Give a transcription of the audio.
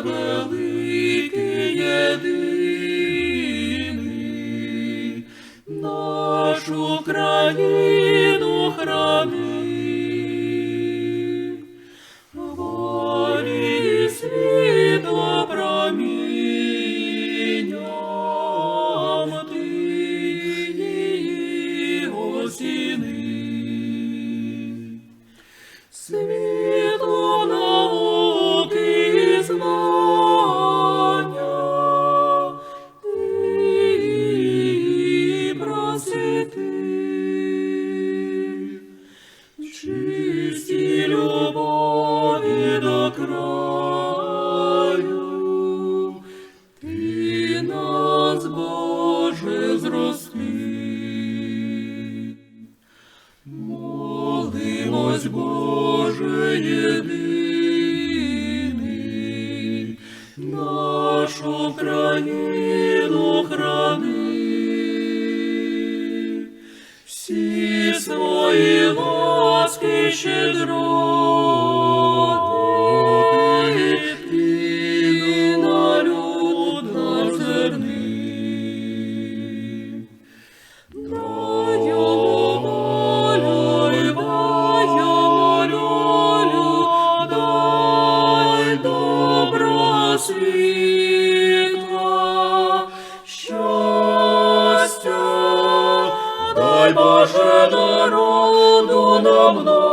великий єдиний, нашу країну храни. Волі світу промінням ти її осіни. Світу Боже, зрости. Молимось, Боже, єдиний, нашу країну храни. Всі свої ласки щедроти дай Боже народу нам